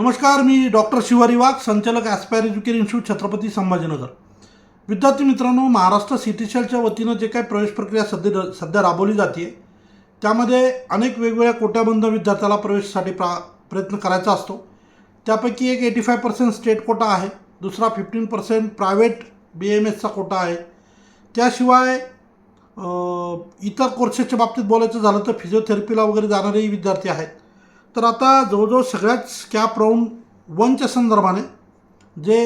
नमस्कार मी डॉक्टर शिवारी वाघ संचालक aspire education institute Chhatrapati Sambhajinagar. विद्यार्थी मित्रांनो महाराष्ट्र सिटीशेलच्या वतीनं जे काही प्रवेश प्रक्रिया सध्या सध्या राबवली जाते त्यामध्ये अनेक वेगवेगळ्या कोट्याबंद विद्यार्थ्याला प्रवेशासाठी प्रा प्रयत्न करायचा असतो. त्यापैकी एक eighty five percent state quota आहे दुसरा fifteen percent private B M एसचा quota आहे. त्याशिवाय इतर कोर्सेसच्या बाबतीत बोलायचं झालं तर फिजिओथेरपीला वगैरे जाणारेही विद्यार्थी आहेत. तर आता जवळजवळ सगळ्याच कॅप राऊंड वनच्या संदर्भाने जे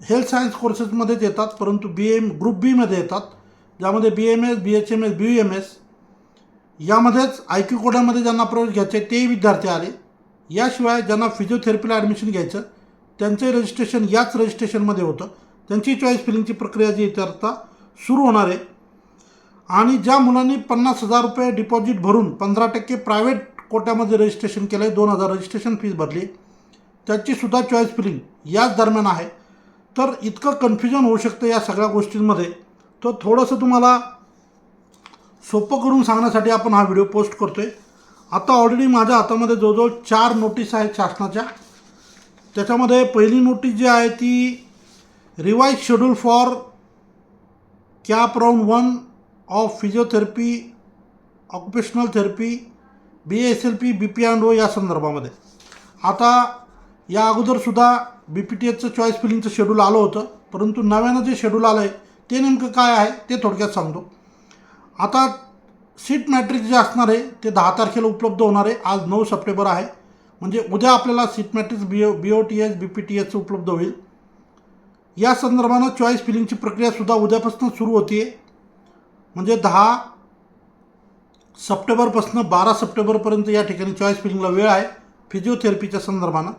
हेल्थ सायन्स कोर्सेसमध्येच येतात परंतु बी एम ग्रुप बीमध्ये येतात ज्यामध्ये B M S B H M S B U M S यामध्येच I Q कोड्यामध्ये ज्यांना प्रवेश घ्यायचे तेही विद्यार्थी आले. याशिवाय ज्यांना फिजिओथेरपीला ॲडमिशन घ्यायचं त्यांचे रजिस्ट्रेशन याच रजिस्ट्रेशनमध्ये होतं. त्यांची चॉईस फिलिंगची प्रक्रिया जी आहे आता सुरू होणार आहे. आणि ज्या मुलांनी पन्नास हजार रुपये डिपॉझिट भरून पंधरा टक्के प्रायव्हेट कोट्यामध्ये रजिस्ट्रेशन केलं आहे दोन हजार रजिस्ट्रेशन फीज भरली. त्याचीसुद्धा चॉईस फिलिंग याच दरम्यान आहे. तर इतकं कन्फ्युजन होऊ शकतं या सगळ्या गोष्टींमध्ये. तर थोडंसं तुम्हाला सोपं करून सांगण्यासाठी आपण हा व्हिडिओ पोस्ट करतो आहे आता ऑलरेडी माझ्या हातामध्ये जवळजवळ चार नोटीस आहेत शासनाच्या. त्याच्यामध्ये पहिली नोटीस जी आहे ती revise schedule for CAP round one of physiotherapy occupational therapy B S L P B P and O या संदर्भामध्ये. आता या अगोदरसुद्धा बी पी टी एचचं चॉईस फिलिंगचं शेड्यूल आलं होतं परंतु नव्यानं जे शेड्यूल आलं आहे ते नेमकं काय आहे ते थोडक्यात सांगतो. आता सीट मॅट्रिक्स जे असणार आहे ते दहा तारखेला उपलब्ध होणार आहे आज नऊ सप्टेंबर आहे. म्हणजे उद्या आपल्याला seat matrix B O B O T H B P T एचचं उपलब्ध होईल. या संदर्भानं चॉईस फिलिंगची प्रक्रियासुद्धा उद्यापासून सुरू होती आहे म्हणजे दहा सप्टेंबरपासून बारा सप्टेंबरपर्यंत या ठिकाणी चॉईस फिलिंगला वेळ आहे फिजिओथेरपीच्या संदर्भानं.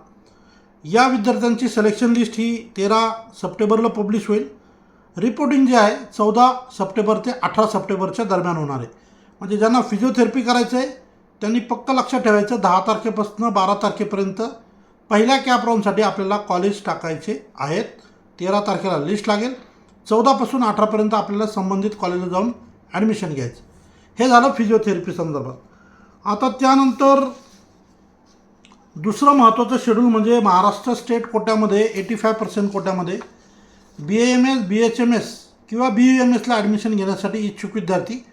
या विद्यार्थ्यांची सिलेक्शन लिस्ट ही तेरा सप्टेंबरला पब्लिश होईल. रिपोर्टिंग जे आहे चौदा सप्टेंबर ते अठरा सप्टेंबरच्या दरम्यान होणार आहे. म्हणजे ज्यांना फिजिओथेरपी करायचं आहे त्यांनी पक्क लक्षात ठेवायचं दहा तारखेपासून बारा तारखेपर्यंत पहिल्या कॅप राऊंडसाठी आपल्याला कॉलेज टाकायचे आहेत. तेरा तारखेला लिस्ट लागेल. चौदापासून अठरापर्यंत आपल्याला संबंधित कॉलेजला जाऊन ॲडमिशन घ्यायचं. हे झालं फिजिओथेरपी संदर्भात आता त्यानंतर दुसरं महत्त्वाचं शेड्यूल म्हणजे महाराष्ट्र स्टेट कोट्यामध्ये eighty five percent कोट्यामध्ये B M S B H M S किंवा बी यू एम एसला ॲडमिशन घेण्यासाठी इच्छुक विद्यार्थी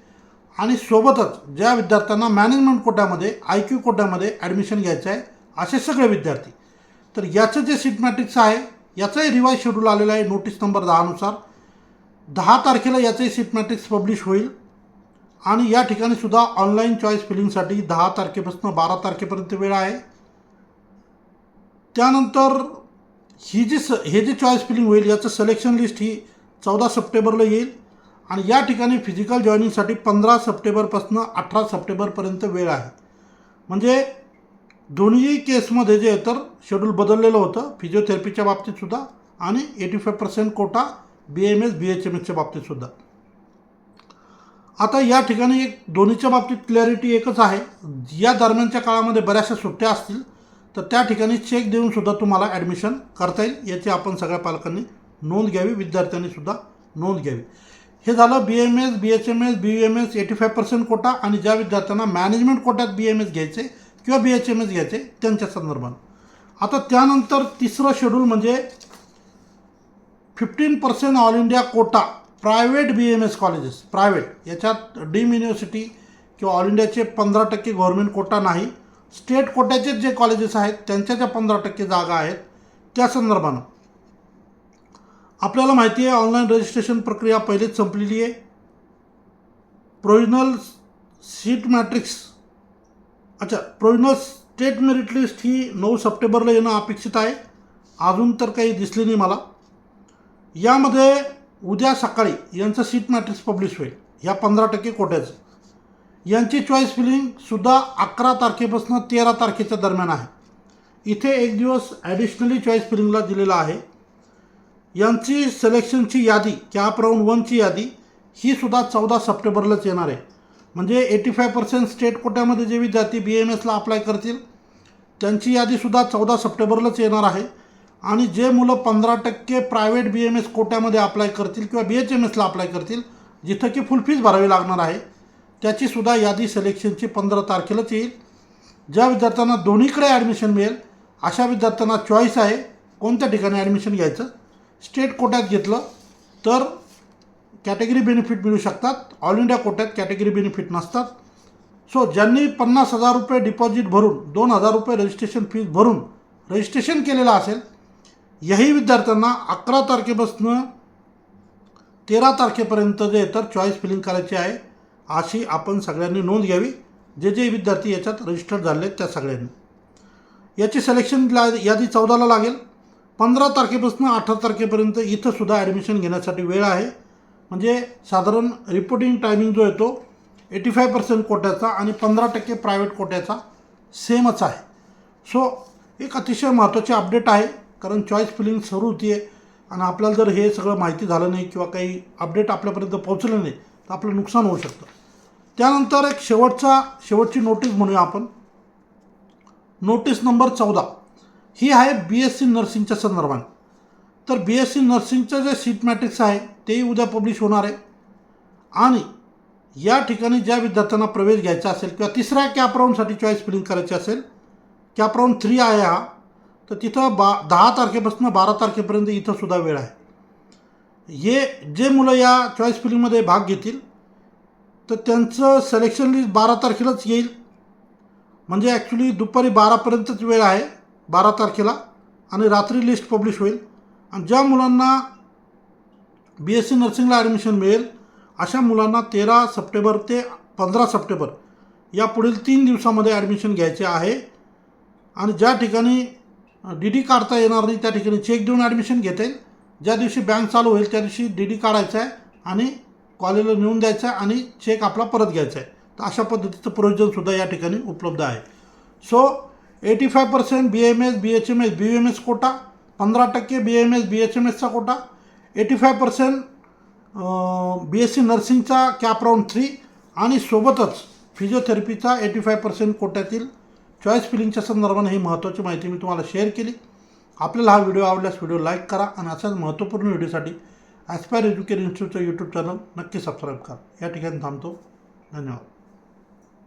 आणि सोबतच ज्या विद्यार्थ्यांना मॅनेजमेंट कोट्यामध्ये आय क्यू कोट्यामध्ये ॲडमिशन घ्यायचं आहे असे सगळे विद्यार्थी. तर याचं जे सीट मॅट्रिक्स आहे याचंही रिवाईज शेड्यूल आलेलं आहे नोटीस नंबर दहानुसार. दहा तारखेला याचंही सीट मॅट्रिक्स पब्लिश होईल. आणि या ठिकाणी सुद्धा ऑनलाईन चॉईस फिलिंगसाठी दहा तारखेपासून बारा तारखेपर्यंत वेळ आहे. त्यानंतर ही जी स हे जे चॉईस फिलिंग होईल याचं सिलेक्शन लिस्ट ही चौदा सप्टेंबरला येईल. आणि या ठिकाणी फिजिकल जॉईनिंगसाठी पंधरा सप्टेंबरपासून अठरा सप्टेंबरपर्यंत वेळ आहे. म्हणजे दोन्ही केसमध्ये जे तर शेड्यूल बदललेलं होतं फिजिओथेरपीच्या बाबतीतसुद्धा आणि eighty five percent quota B M S B H M एसच्या बाबतीतसुद्धा आता या ठिकाणी एक दोन्हीच्या बाबतीत क्लॅरिटी एकच आहे. या दरम्यानच्या काळामध्ये बऱ्याचशा सुट्ट्या असतील तर त्या ठिकाणी चेक देऊन सुद्धा तुम्हाला ॲडमिशन करता येईल. याची आपण सगळ्या पालकांनी नोंद घ्यावी विद्यार्थ्यांनीसुद्धा नोंद घ्यावी. हे झालं B M S B H M S B U M S eighty five percent quota आणि ज्या विद्यार्थ्यांना मॅनेजमेंट कोट्यात बी एम एस घ्यायचे किंवा बी एच एम एस घ्यायचे त्यांच्या संदर्भात आता त्यानंतर तिसरं शेड्यूल म्हणजे fifteen percent all India quota private B M S colleges private. याच्यात डीम युनिव्हर्सिटी किंवा ऑल इंडियाचे पंधरा टक्के गव्हर्मेंट कोटा नाही. स्टेट कोट्याचे जे कॉलेजेस आहेत त्यांच्या ज्या पंधरा टक्के जागा आहेत. त्या संदर्भानं. आपल्याला माहिती आहे ऑनलाईन रजिस्ट्रेशन प्रक्रिया पहिलेच संपलेली आहे. प्रोविजनल सीट मॅट्रिक्स अच्छा प्रोविजनल स्टेट मेरिट लिस्ट ही नऊ सप्टेंबरला येणं अपेक्षित आहे. अजून तर काही दिसली नाही मला. यामध्ये उद्या सकाळी यांचं सीट मॅट्रिक्स पब्लिश होईल. ह्या पंधरा टक्के कोट्याचं. यांची चॉईस फिलिंगसुद्धा अकरा तारखेपासून तेरा तारखेच्या दरम्यान आहे. इथे एक दिवस ॲडिशनली चॉईस फिलिंगला दिलेला आहे. यांची सिलेक्शनची यादी कॅप राऊंड वनची यादी ही सुद्धा चौदा सप्टेंबरलाच येणार आहे. म्हणजे एटी फाय पर्सेंट स्टेट कोट्यामध्ये जे विद्यार्थी बी एम एसला अप्लाय करतील त्यांची यादीसुद्धा चौदा सप्टेंबरलाच येणार आहे. आणि जे मुलं पंधरा टक्के प्रायव्हेट बी एम एस कोट्यामध्ये अप्लाय करतील किंवा बी एच एम एसला अप्लाय करतील जिथं की फुल फीज भरावी लागणार आहे त्याचीसुद्धा यादी सिलेक्शनची पंधरा तारखेलाच येईल. ज्या विद्यार्थ्यांना दोन्हीकडे ॲडमिशन मिळेल अशा विद्यार्थ्यांना चॉईस आहे कोणत्या ठिकाणी ॲडमिशन घ्यायचं. स्टेट कोट्यात घेतलं तर कॅटेगरी बेनिफिट मिळू शकतात. ऑल इंडिया कोट्यात कॅटेगरी बेनिफिट नसतात. सो ज्यांनी पन्नास हजार रुपये डिपॉझिट भरून दोन हजार रुपये रजिस्ट्रेशन फीज भरून रजिस्ट्रेशन केलेलं असेल याही विद्यार्थ्यांना अकरा तारखेपासून तेरा तारखेपर्यंत जे तर चॉईस फिलिंग करायची आहे अशी आपण सगळ्यांनी नोंद घ्यावी. जे जे विद्यार्थी याच्यात रजिस्टर्ड झाले आहेत त्या सगळ्यांनी. याची सिलेक्शन ला यादी चौदाला लागेल. पंधरा तारखेपासून अठरा तारखेपर्यंत इथंसुद्धा ॲडमिशन घेण्यासाठी वेळ आहे. म्हणजे साधारण रिपोर्टिंग टायमिंग जो येतो एटी फाय पर्सेंट कोट्याचा आणि पंधरा टक्के प्रायव्हेट कोट्याचा सेमच आहे. सो एक अतिशय महत्त्वाची अपडेट आहे. कारण चॉईस फिलिंग सुरू होती आहे आणि आपल्याला जर हे सगळं माहिती झालं नाही किंवा काही अपडेट आपल्यापर्यंत पोहोचलं नाही तर आपलं नुकसान होऊ शकतं. त्यानंतर एक शेवटचा शेवटची नोटीस म्हणूया आपण. नोटीस नंबर चौदा. ही आहे बी एस सी नर्सिंगच्या संदर्भात. तर बी एस सी नर्सिंगचं जे सीट मॅट्रिक्स आहे तेही उद्या पब्लिश होणार आहे. आणि या ठिकाणी ज्या विद्यार्थ्यांना प्रवेश घ्यायचा असेल किंवा तिसऱ्या कॅप राऊंडसाठी चॉईस फिलिंग करायची असेल कॅप राऊंड थ्री आहे हा. तर तिथं बा दहा तारखेपासून बारा तारखेपर्यंत इथंसुद्धा वेळ आहे. हे जे मुलं या चॉईस फिलिंगमध्ये भाग घेतील तर त्यांचं सिलेक्शन लिस्ट बारा तारखेलाच येईल. म्हणजे ॲक्च्युली दुपारी बारापर्यंतच वेळ आहे बारा तारखेला आणि रात्री लिस्ट पब्लिश होईल. आणि ज्या मुलांना बी एस सी नर्सिंगला ॲडमिशन मिळेल अशा मुलांना तेरा सप्टेंबर ते पंधरा सप्टेंबर या पुढील तीन दिवसामध्ये ॲडमिशन घ्यायचे आहे. आणि ज्या ठिकाणी डी डी काढता येणार नाही त्या ठिकाणी चेक देऊन ॲडमिशन घेता येईल. ज्या दिवशी बँक चालू होईल त्या दिवशी डी डी काढायचा आहे आणि कॉलेजला नेऊन द्यायचा आहे आणि चेक आपला परत घ्यायचा आहे तर अशा पद्धतीचं प्रयोजनसुद्धा या ठिकाणी उपलब्ध आहे. So eighty five percent B M S B H M S B M S quota पंधरा टक्के B M S B H M एसचा quota eighty five percent B S C नर्सिंगचा CAP round three आणि सोबतच फिजिओथेरपीचा eighty five percent कोट्यातील choice फिलिंगच्या संदर्भाने ही महत्त्वाची माहिती मी तुम्हाला शेअर केली. आपल्याला हा व्हिडिओ आवडल्यास व्हिडिओ लाईक करा आणि अशाच महत्त्वपूर्ण व्हिडिओसाठी ॲस्पायर एज्युकेशन इन्स्टिट्यूटचं यूट्यूब चॅनल नक्की सबस्क्राईब करा. या ठिकाणी थांबतो. धन्यवाद.